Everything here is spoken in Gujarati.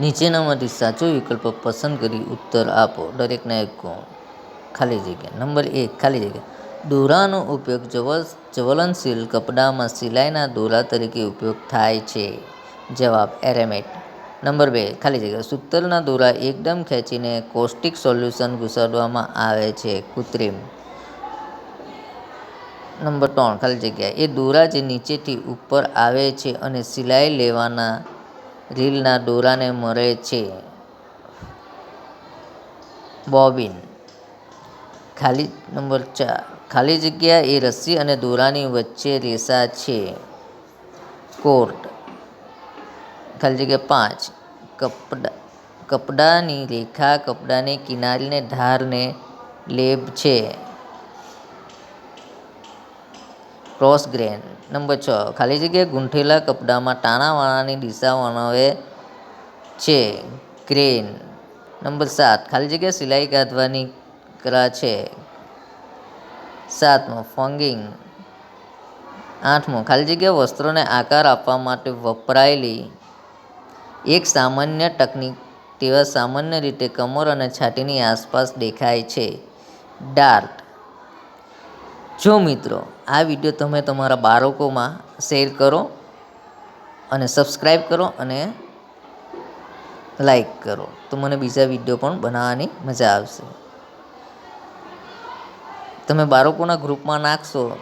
નીચેનામાંથી સાચો વિકલ્પ પસંદ કરી ઉત્તર આપો. દરેકના એક ખાલી જગ્યા. નંબર એક, ખાલી જગ્યા. દોરાનો ઉપયોગ જવલ, જ્વલનશીલ કપડામાં સિલાઈના દોરા તરીકે ઉપયોગ થાય છે. જવાબ, એરેમેટ. નંબર બે, ખાલી જગ્યા. સૂતરના દોરા એકદમ ખેંચીને કોસ્ટિક સોલ્યુશન ઘુસાડવામાં આવે છે. કૃત્રિમ. નંબર ત્રણ, ખાલી જગ્યા. એ દોરા જે નીચેથી ઉપર આવે છે અને સિલાઈ લેવાના રીલના દોરાને મળે છે. બોબિન. ખાલી નંબર ચાર. ખાલી જગ્યા એ રસ્સી અને દોરાની વચ્ચે રેસા છે. કોર્ટ. ખાલી જગ્યા પાંચ. કપડા. કપડાની રેખા કપડાની કિનારીને ધારને લેબ છે. Cross grain. નંબર છ, ખાલી જગ્યાએ ગૂંથેલા કપડામાં ટાણાવાળાની દિશા વર્ણવે છે. ગ્રેન. નંબર સાત, ખાલી જગ્યા સિલાઈ કાઢવાની કલા છે. સાતમો, ફોંગિંગ. આઠમો, ખાલી જગ્યા વસ્ત્રોને આકાર આપવા માટે વપરાયેલી એક સામાન્ય તકનીક તેવા સામાન્ય રીતે કમર અને છાતીની આસપાસ દેખાય છે. ડાર્ટ. જો મિત્રો આ વીડિયો તમે તમારા બાળકોમાં શેર કરો અને સબસ્ક્રાઈબ કરો અને લાઈક કરો. તો મને બીજા વીડિયો પણ બનાવવાની મજા આવશે. તમે બાળકોના ગ્રુપમાં નાખશો